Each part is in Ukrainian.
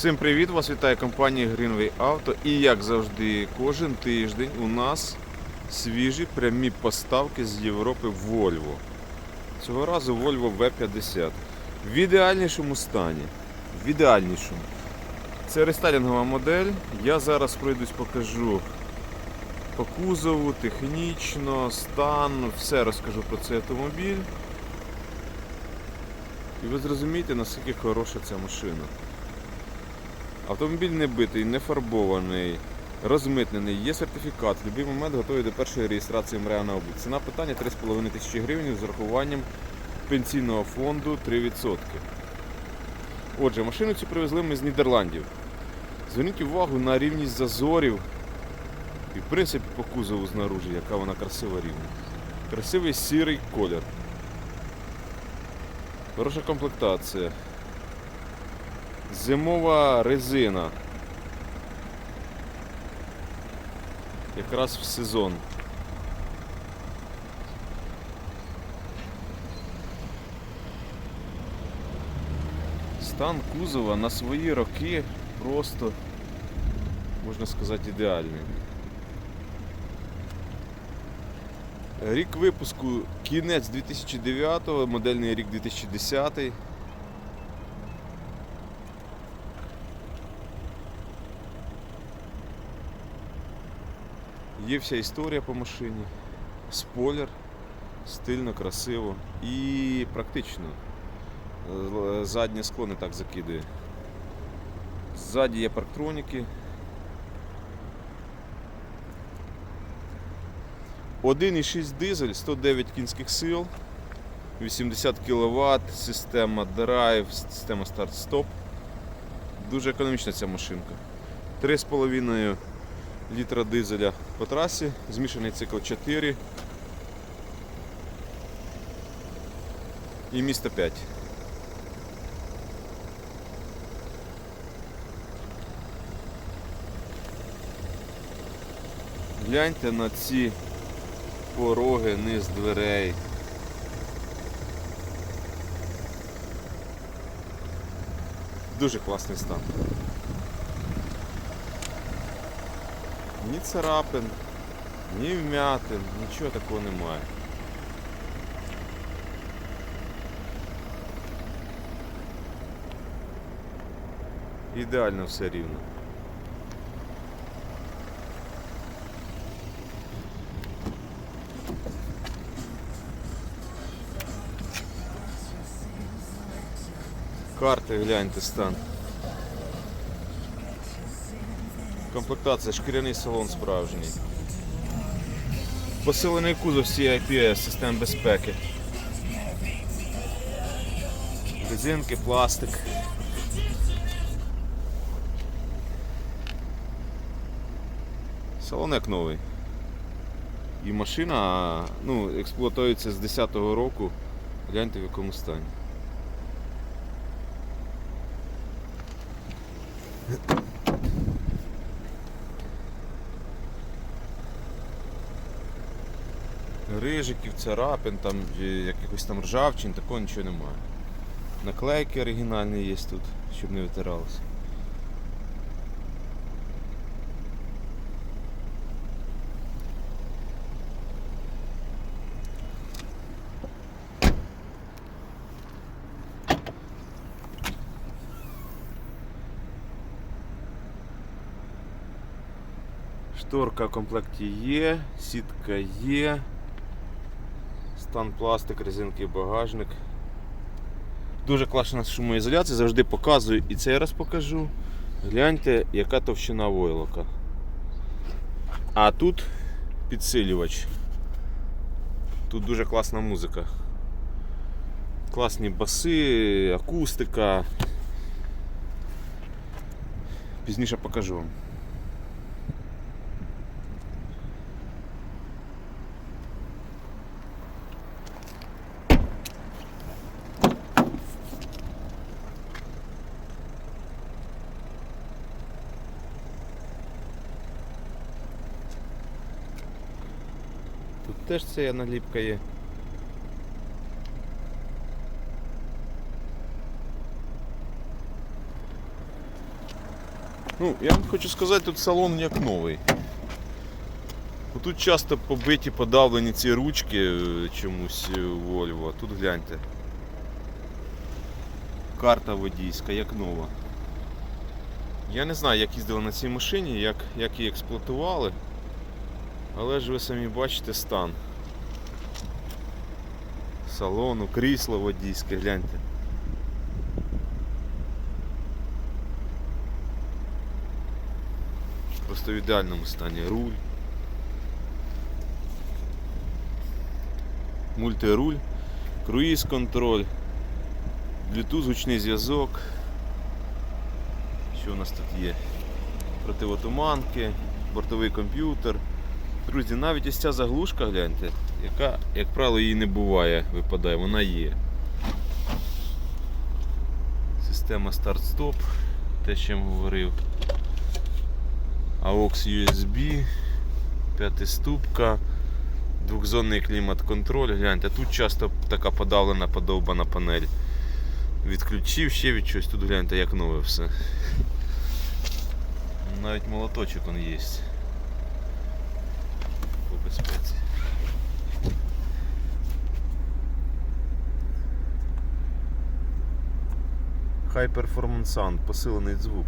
Всім привіт! Вас вітає компанія Greenway Auto. І як завжди, кожен тиждень у нас свіжі прямі поставки з Європи Volvo. Цього разу Volvo V50. В ідеальнішому стані. В ідеальнішому. Це рестайлінгова модель. Я зараз пройдусь, покажу по кузову, технічно, стан, все розкажу про цей автомобіль. І ви зрозумієте, наскільки хороша ця машина. Автомобіль не битий, не фарбований, розмитнений, є сертифікат, в будь-який момент готовий до першої реєстрації МРЕА на облік. Ціна питання 3,5 тисячі гривень з урахуванням пенсійного фонду 3%. Отже, машину цю привезли ми з Нідерландів. Зверніть увагу на рівність зазорів і в принципі по кузову знаружі, яка вона красива рівна. Красивий сірий колір. Хороша комплектація. Зимова резина. Якраз в сезон. Стан кузова на свої роки просто, можна сказати, ідеальний. Рік випуску кінець 2009, модельний рік 2010. Є вся історія по машині, спойлер, стильно, красиво і практично. Е, Заднє скло не так закидує. Ззаді є парктроніки. 1,6 дизель, 109 кінських сил, 80 кВт, система драйв, система старт-стоп. Дуже економічна ця машинка. 3,5 літра дизеля по трасі, змішаний цикл 4 і місто 5. Гляньте на ці пороги низ дверей. Дуже класний стан. Ні царапин, ні вмятин, нічого такого немає. Ідеально все рівно. Карти гляньте стан. Комплектація, шкіряний салон справжній. Посилений кузов CIPS, систем безпеки. Резинки, пластик. Салон як новий. І машина ну, експлуатується з 10-го року. Гляньте в якому стані. Рижиків, царапин, там, якихось там ржавчин, такого нічого немає. Наклейки оригінальні є тут, щоб не витиралося. Шторка в комплекті є, сітка є. Стан пластик, резинки, багажник. Дуже класна шумоізоляція, завжди показую і цей раз покажу. Гляньте, яка товщина войлока. А тут підсилювач. Тут дуже класна музика. Класні баси, акустика. Пізніше покажу вам. Тут теж ця наліпка є. Ну, я вам хочу сказати, тут салон як новий. Тут часто побиті, подавлені ці ручки е, чомусь е, Volvo. Тут гляньте. Карта водійська, як нова. Я не знаю, як їздили на цій машині, як, як її експлуатували. Але ж ви самі бачите стан. Салону, крісло водійське, гляньте. Просто в ідеальному стані руль. Мультируль, круїз контроль, Bluetooth гучний зв'язок. Що у нас тут є? Противотуманки, бортовий комп'ютер. Друзі, навіть ось ця заглушка, гляньте, яка, як правило, її не буває, випадає, вона є. Система старт-стоп, те, що я говорив. AUX USB, п'ятиступка, двохзонний клімат-контроль. Гляньте, тут часто така подавлена подовбана панель. Відключив ще від чогось, тут гляньте, як нове все. Навіть молоточок он є. По безпеці. High Performance Sound, посилений звук.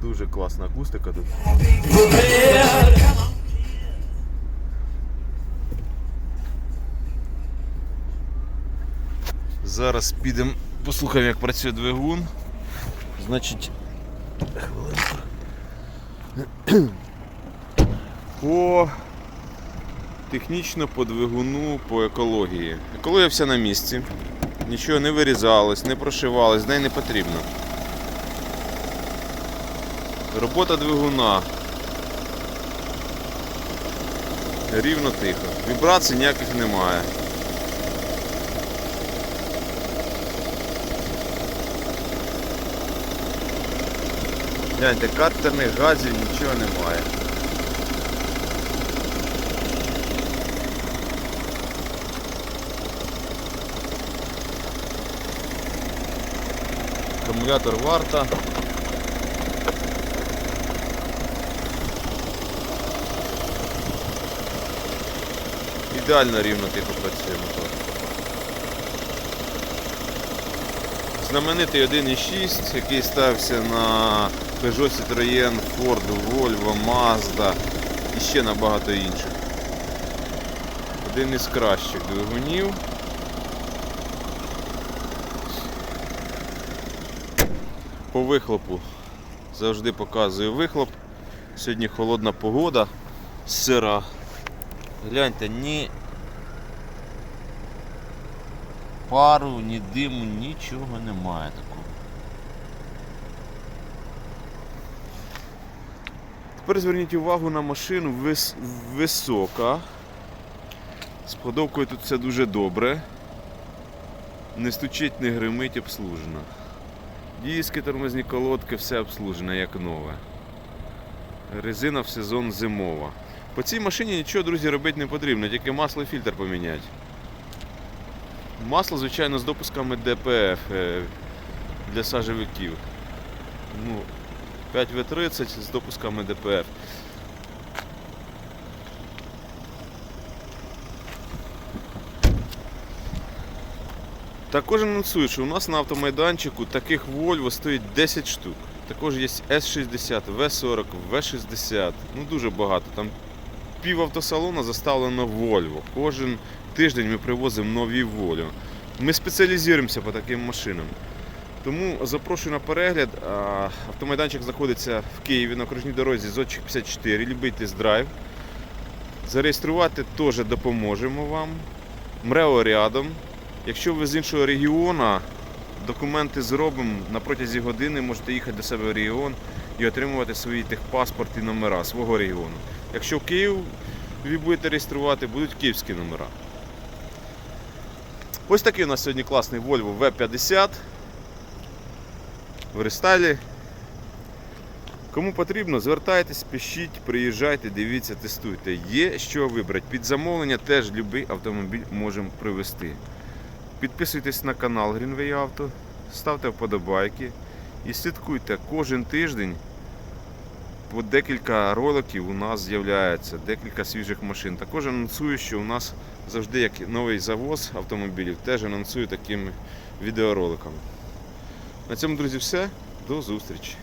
Дуже класна акустика тут. Зараз підемо послухаємо, як працює двигун. Значить. По технічно по двигуну, по екології. Екологія вся на місці. Нічого не вирізалось, не прошивалось, неї не потрібно. Робота двигуна. Рівно тихо. Вібрацій ніяких немає. Гляньте, картерних газів нічого немає. Акумулятор варта. Ідеально рівно тихо працює мотор. Знаменитий 1.6, який стався на Peugeot Citroën, Ford, Volvo, Mazda і ще на багато інших. Один із кращих двигунів. По вихлопу завжди показую вихлоп. Сьогодні холодна погода, сира. Гляньте, ні пару, ні диму, нічого немає такого. Тепер зверніть увагу на машину вис... висока. З подовкою тут все дуже добре. Не стучить, не гримить, обслужено. Диски, тормозні колодки, все обслужене, як нове. Резина в сезон зимова. По цій машині нічого, друзі, робити не потрібно, тільки масло і фільтр поміняти. Масло, звичайно, з допусками ДПФ е, для сажевиків. Ну, 5В30 з допусками ДПФ. Також анонсую, що у нас на автомайданчику таких Volvo стоїть 10 штук. Також є S60, V40, V60. Ну дуже багато. Там пів автосалону заставлено Volvo. Кожен тиждень ми привозимо нові Volvo. Ми спеціалізуємося по таким машинам. Тому запрошую на перегляд. Автомайданчик знаходиться в Києві на окружній дорозі Зодчих 54. Любий тест-драйв. Зареєструвати теж допоможемо вам. МРЕО рядом. Якщо ви з іншого регіону, документи зробимо на протязі години, можете їхати до себе в регіон і отримувати свої техпаспорт і номера свого регіону. Якщо в Київ ви будете реєструвати, будуть київські номера. Ось такий у нас сьогодні класний Volvo V50 в рестайлі. Кому потрібно, звертайтесь, пишіть, приїжджайте, дивіться, тестуйте. Є що вибрати. Під замовлення теж будь-який автомобіль можемо привезти. Підписуйтесь на канал Greenway Auto, ставте вподобайки і слідкуйте кожен тиждень по декілька роликів у нас з'являється, декілька свіжих машин. Також анонсую, що у нас завжди як новий завоз автомобілів, теж анонсую такими відеороликами. На цьому, друзі, все. До зустрічі!